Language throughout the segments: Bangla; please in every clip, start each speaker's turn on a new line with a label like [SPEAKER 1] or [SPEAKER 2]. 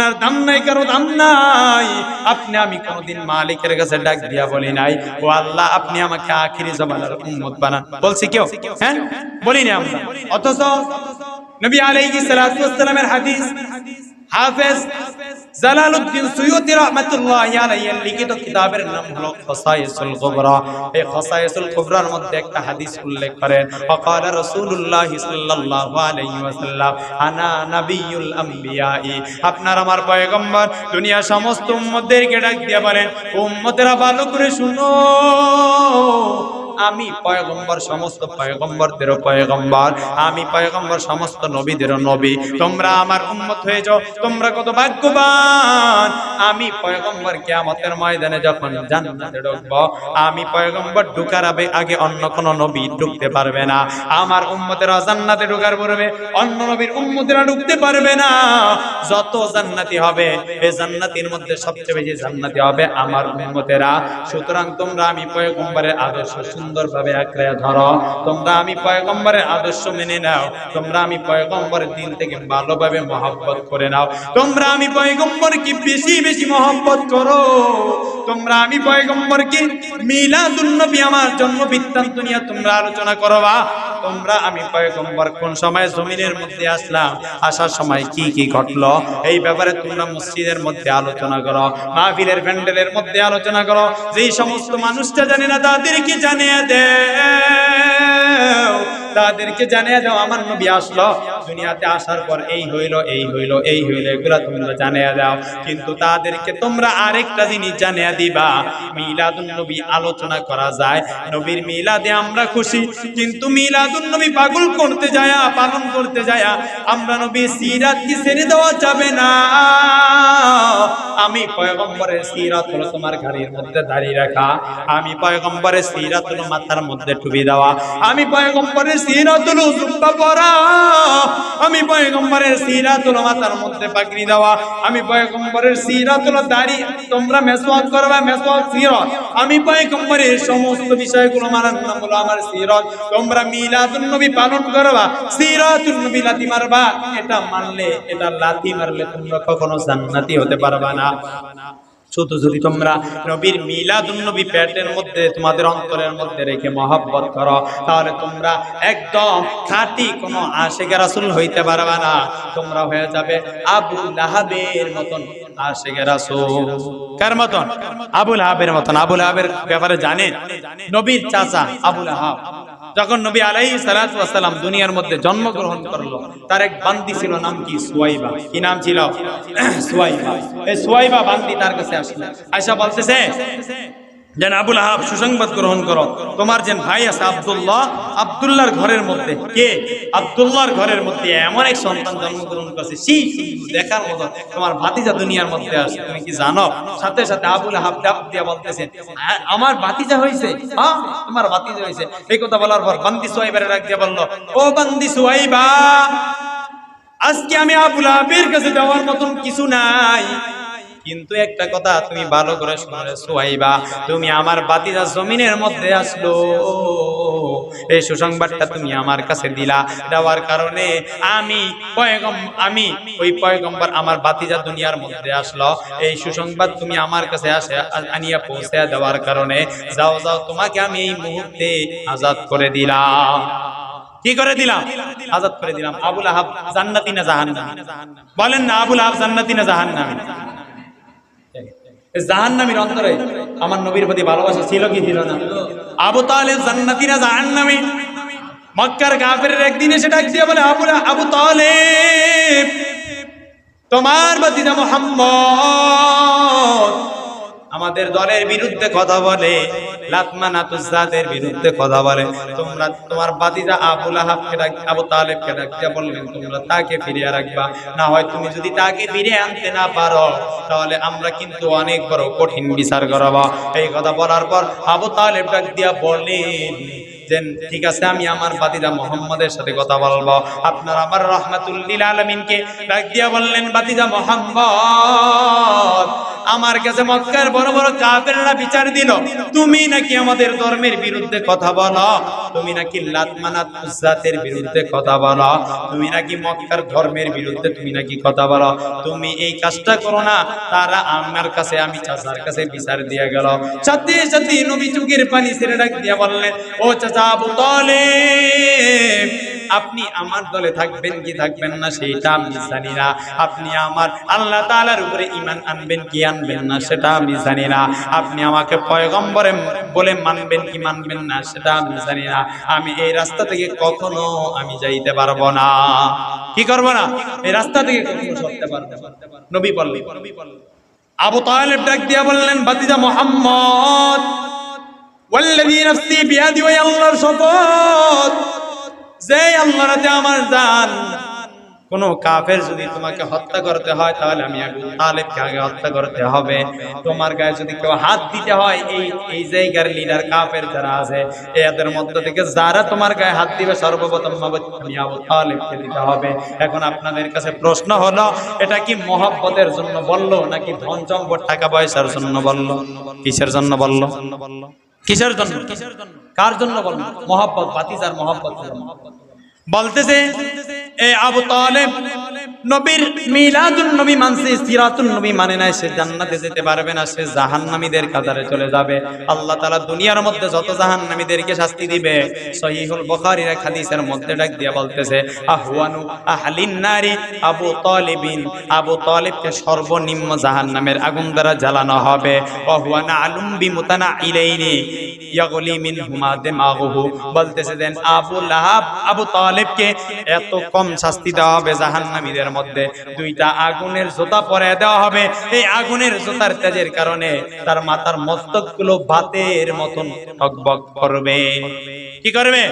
[SPEAKER 1] আপনার দাম নাই, কারও দাম নাই। আপনি আমি কোনোদিন মালিকের কাছে ডাক দিয়া বলি নাই। ও আল্লাহ, আপনি আমাকে আখিরি জমানার উম্মত বানান। বলছি কেউ? হ্যাঁ? বলি না আমরা। অথচ নবী আলাইহিস সালাতু ওয়াস সালামের হাদিস, হাফেজ জালালউদ্দিন সুয়ুতি রাহমাতুল্লাহি আলাইহির লিখিত কিতাবের নাম হলো খসায়েসুল কুবরা। এই খসায়েসুল কুবরার মধ্যে একটা হাদিস উল্লেখ করেন। ফাকাল রাসূলুল্লাহি সাল্লাল্লাহু আলাইহি ওয়াসাল্লাম, আনা নাবিয়ুল আমবিয়াই। আপনার আমার পয়গম্বর দুনিয়া সমস্ত উম্মতদেরকে ডাক দিয়ে বলেন, উম্মতেরা ভালো করে শুনো। আমি পয়গম্বর সমস্ত পয়গম্বরদেরও পয়গম্বর, আমি পয়গম্বর সমস্ত নবীদেরও নবী। তোমরা আমার উম্মত হয়ে যাও, তোমরা কত ভাগ্যবান। আমি পয়গম্বর কিয়ামতের ময়দানে যখন জান্নাতে ঢুকব, আমি পয়গম্বর ঢুকার আগে অন্য কোন নবী ঢুকতে পারবে না। আমার উম্মতেরা জান্নাতে ঢুকার পূর্বে অন্য নবীর উম্মতেরা ঢুকতে পারবে না। যত জান্নাতি হবে এই জান্নাতির মধ্যে সবচেয়ে বেশি জান্নাতি হবে আমার উম্মতেরা। সুতরাং তোমরা আমি পয়গম্বরের আদর্শ সুন্দরভাবে আঁকড়ে ধরো। তোমরা আমি পয়গম্বরের আদর্শ মেনে নাও। তোমরা আমি পয়গম্বরের দিন থেকে ভালোভাবে মহব্বত করে নাও। তোমরা আমি পয়গম্বর কি বেশি বেশি মহব্বত করো। তোমরা আমি পয়গম্বরকে মিলাদুন নবী আমার জন্ম বৃত্তান্ত নিয়ে তোমরা আলোচনা করবা। তোমরা আমি পয়গম্বর কোন সময় জমিনের মধ্যে আসলাম, আসার সময় কি কি ঘটলো, এই ব্যাপারে তোমরা মসজিদের মধ্যে আলোচনা করো, মাহফিলের প্যান্ডেলের মধ্যে আলোচনা করো। যেই সমস্ত মানুষটা জানে না, তাদেরকে জানিয়ে দে তাদেরকে জানিয়ে দাও, আমার নবী আসলো। দুনিয়াতে আসার পর এই হইল এই হইল এই হইল, এগুলা তোমরা জানিয়ে দাও। কিন্তু তাদেরকে তোমরা আরেকটা জিনিস জানিয়ে দিবা। মিলাদুন নবী আলোচনা করা যায়। নবীর মিলাদে আমরা খুশি, কিন্তু মিলাদুন নবী পাগল করতে যায়, পালন করতে যায়, আমরা নবী সিরাত কি ছেড়ে দেওয়া যাবে না? আমি পয়গম্বরের সিরাত হলো তোমার গাড়ির মধ্যে দাঁড়িয়ে রাখা, আমি পয়গম্বরের সিরাত হলো মাথার মধ্যে টুপি দেওয়া, আমি পয়গম্বরের সিরাত হলো জুব্বা পরা আমি পয়গম্বরের সিরাত হলো মাথার মধ্যে পাগড়ি দেওয়া। আমি পয়গম্বরের সিরাত হলো দাড়ি, তোমরা মেসওয়াক করবা মেসওয়াক সিরাত আমি পয়গম্বরের সমস্ত বিষয়গুলো মানার নাম আমার সিরাত। তোমরা মিলাদুন নবী পালন করবা সিরাতুন নবী লাতি মারবা। এটা মানলে, এটা লাথি মারলে তোমরা কখনো জান্নাতি হতে পারবা না। শুধু যদি তোমরা নবীর মিলাদুন নবী পেটের মধ্যে, তোমাদের অন্তরের মধ্যে রেখে মহব্বত করো, তাহলে তোমরা একদম খাঁটি কোনো আশেখ রাসুল হইতে পারবে না। তোমরা হয়ে যাবে আবু লাহাবের মতন আশেখ রাসুল। কার মতন? আবুল হাবের মতন। আবুল হাবের ব্যাপারে জানেন? নবীর চাচা আবুল হাব যখন নবী আলাই সালাম দুনিয়ার মধ্যে জন্মগ্রহণ করল। তার এক বান্দি ছিল, নাম কি? সুয়াইবা। কি নাম ছিল? সুয়াইবা। এই সুয়াইবা বান্দি তার কাছে আসলো। আয়সা বলতেছে যেন আবুল আহাব সুসংবাদ গ্রহণ করো। তোমার যে ভাই আছে আব্দুল্লাহ আব্দুল্লাহর ঘরের মধ্যে। কে? আব্দুল্লাহর ঘরের মধ্যে এমন এক সন্তান জন্মগ্রহণ করছে সেই দেখার মতো তোমার ভাতিজা দুনিয়ার মধ্যে আসে তুমি কি জানো? সাথে সাথে আবুল আহাব ডাক দিয়া বলতেছে "আ, আমার ভাতিজা হয়েছে হ্যাঁ তোমার ভাতিজা হয়েছে এই কথা বলার পর বান্দি সোয়াইবার ডাক দিয়া বলল ও বান্দি সোয়াইবা আজকে আমি আবুল আহাবের কাছে যাওয়ার মতন কিছু নাই। কিন্তু একটা কথা তুমি ভালো করে শুনে সোয়াইবা তুমি আমার বাতিজা জমিনের মধ্যে আসলো। এই সুসংবাদটা তুমি আমার কাছে দিলা। দেওয়ার কারণে আমি পয়গম, আমি ওই পয়গম্বর আমার বাতিজা দুনিয়ার মধ্যে আসলো। এই সুসংবাদ তুমি আমার কাছে আসে, আনিয়া পৌঁছে দেওয়ার কারণে যাও যাও, তোমাকে আমি এই মুহূর্তে আজাদ করে দিলাম। কি করে দিলাম? আজাদ করে দিলাম। আবুল আহাব জান্নাতি না জাহান্নামী? বলেন না আবুল আহাব জান্নাতি না জাহান্নামী? জাহান্নামীর অন্তরে আমার নবীর প্রতি ভালোবাসা ছিল কি ছিল না? আবু তাহলে জান্নাতিরা জাহান্নামী মক্কার কাফের একদিন এসে দিয়ে বলে আবুরা আবু তাহলে তোমার বাতিদা মোহাম্মদ। আমাদের দলের বিরুদ্ধে কথা বলে লাতমানা তুজাদের বিরুদ্ধে কথা বলে। তোমরা তোমার বাতিজা আবুল আহাবকে আবু তালেবকে ডাকতে বললেন তোমরা তাকে ফিরিয়ে রাখবা। না হয় তুমি যদি তাকে ফিরে আনতে না পারো, তাহলে আমরা কিন্তু অনেক বড় কঠিন বিচার করাবো। এই কথা বলার পর আবু তালেব ডাক দিয়া বললেন যে ঠিক আছে, আমি আমার বাতিজা মোহাম্মদের সাথে কথা বলব। আপনার আমার রহমাতুল্লিল আলমিনকে ডাক দিয়া বললেন বাতিজা মোহাম্মদ আমার কাছে মক্কার বড় বড় কাফেররা বিচার দিল। তুমি নাকি আমাদের ধর্মের বিরুদ্ধে কথা বলো। তুমি নাকি লাতমানাত বিরুদ্ধে কথা বলো। তুমি নাকি মক্কার ধর্মের বিরুদ্ধে তুমি নাকি কথা বলো। তুমি এই কাজটা করো না। তারা আমার কাছে, আমি চাচার কাছে বিচার দিয়ে গেল। সাথে সাথে নবী চুকের পানি ছেড়ে ডাক দিয়ে বললেন, ও চাচা আবু তালেব আপনি আমার দলে থাকবেন কি থাকবেন না সেটা আমি জানি না। আপনি আমার আল্লাহ তালার উপরে ইমান আনবেন কি আনবেন না সেটা আমি জানি না। আপনি আমাকে পয়গম্বরে বলে মানবেন কি মানবেন না সেটা আমি জানি না। আমি এই রাস্তা থেকে কখনো আমি যাইতে পারব না। কি করব না? এই রাস্তা থেকে নবী বললেন, আবু তালেব ডাক দিয়া বললেন, বাতিজা মোহাম্মদ, ওয়াল্লাযী নাফসি বিয়াদি ওয়া আল্লাহর শপথ। যে আল্লাহর হাতে আমার জান, কোন কাফের যদি তোমাকে হত্যা করতে হয়, তাহলে আমি তালেবকে আগে হত্যা করতে হবে। তোমার গায়ে যদি কেউ হাত দিতে হয়, এই এই জায়গার লিডার কাফের যারা আছে, এদের মধ্য থেকে যারা তোমার গায়ে হাত দিবে, সর্বপ্রথম তালেবকে দিতে হবে। এখন আপনাদের কাছে প্রশ্ন হলো, এটা কি মহব্বতের জন্য বলল, নাকি ধন সম্পদ টাকা পয়সার জন্য বলল? কিসের জন্য বলল? কিসের জন্য? কার জন্য বলেন মহাব্বত বাতিজার মহাব্বত। বলতেছে এ আবু তালেব নবীর মিলাদুন নবী মানছে, সিরাতুন নবী মানে না সে জান্নাতে যেতে পারবে না, সে জাহান্নামীদের কাতারে চলে যাবে। আল্লাহ তাআলা দুনিয়ার মধ্যে যত জাহান্নামীদেরকে শাস্তি দিবে, সহিহুল বুখারীর এক হাদিসের মধ্যে ডাক দিয়ে বলতেছে, আহওয়ানু আহলিন নারি আবু তালিবিন। আবু তালিবকে সর্বনিম্ন জাহান্নামের আগুন দ্বারা জ্বালানো হবে। ওয়াহুয়ানা আলুম বিমুতানা ইলাইনি ইয়াগলি মিন হুমা দিমাগুহু। বলতেছে দেন, আবু লাহাব, আবু তালেবকে এত কম শাস্তি দেওয়া হবে জাহান্নামীদের মধ্যে দুইটা আগুনের জোতা পরে দেওয়া হবে। এই আগুনের জোতার তেজের কারণে তার মাথার মস্তকগুলো ভাতের মতন টকবক করবে। কি করবে।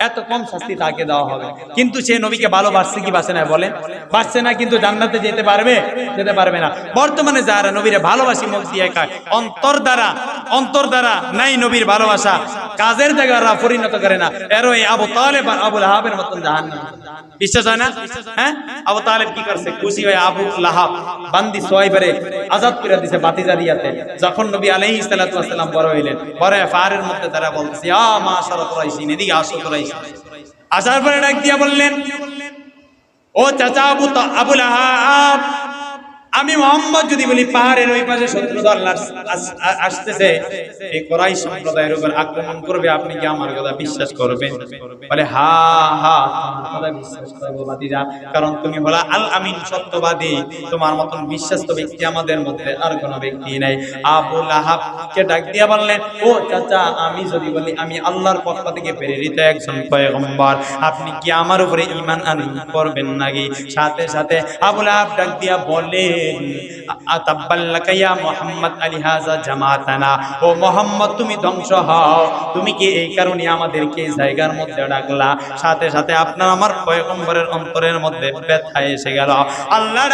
[SPEAKER 1] এত কম শাস্তি তাকে দেওয়া হবে। কিন্তু সে নবীকে ভালোবাসছে কি বাসে না বলে? বাসছে না কিন্তু জান্নাতে যেতে পারবে? যেতে পারবে না। বর্তমানে যারা নবীরে ভালোবাসি মুখ দিয়ে খায়, অন্তর দ্বারা অন্তর দ্বারা নাই নবীর ভালোবাসা। কাজের জায়গারা পরিণত করে না। এরও এই আবু তালেব আর আবু লাহাবের মতন জাহান্নাম। বিশ্বাস হয় না? হ্যাঁ? আবু তালেব কি করছে? খুশি হয়ে আবু লাহাব বান্দি সোয়াইবারে আজাদ করে দিছে বাতিজা দিয়াতে। যখন নবী ওয়াস সালাম বড় হইলেন, বড় ফারের মধ্যে তারা বলছে আ মা শারা কুরাইশিন, এদিকে আসো কুরাইশ। আসার পরে ডাক দিয়া বললেন, ও চাচা আবু তা- আবু লাহাব আমি মোহাম্মদ যদি বলি, পাহাড়ের ওই পাশে শত্রু দল আসতেছে, এই কোরাই সম্প্রদায়ের উপর আক্রমণ করবে, আপনি কি আমার কথা বিশ্বাস করবেন? বলে, হা হা, কথা বিশ্বাস করব বাতিজা কারণ তুমি বলা আল আমিন সত্যবাদী, তোমার মতন বিশ্বাস্ত ব্যক্তি আমাদের মধ্যে আর কোনো ব্যক্তি নাই। আবু লাহাব কে ডাক দিয়া বললেন, ও চাচা, আমি যদি বলি, আমি আল্লাহর পক্ষ থেকে প্রেরিত একজন পয়গম্বর, আপনি কি আমার উপরে ঈমান আনয়ন করবেন নাকি? সাথে সাথে আবু লাহাব ডাক দিয়া বলেন ধ্বংস হও। তুমি কি এই কারণে আমাদেরকে ডাকলা? সাথে সাথে আপনার মধ্যে আল্লাহ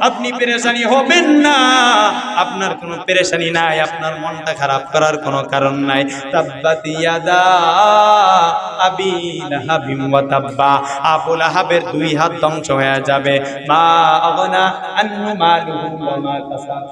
[SPEAKER 1] আপনি পেরেশানি হবেন না। আপনার কোনো পেরেশানি নাই, আপনার মনটা খারাপ করার কোনো কারণ নাই। তাব্বাত ইয়াদা। আবি লাহাবিম ওয়া তাব্বা। আবু লাহাবের দুই হাত ধ্বংস হয়ে যাবে। মা আগনা আন্নু মালুহু ওয়া মা কাসাব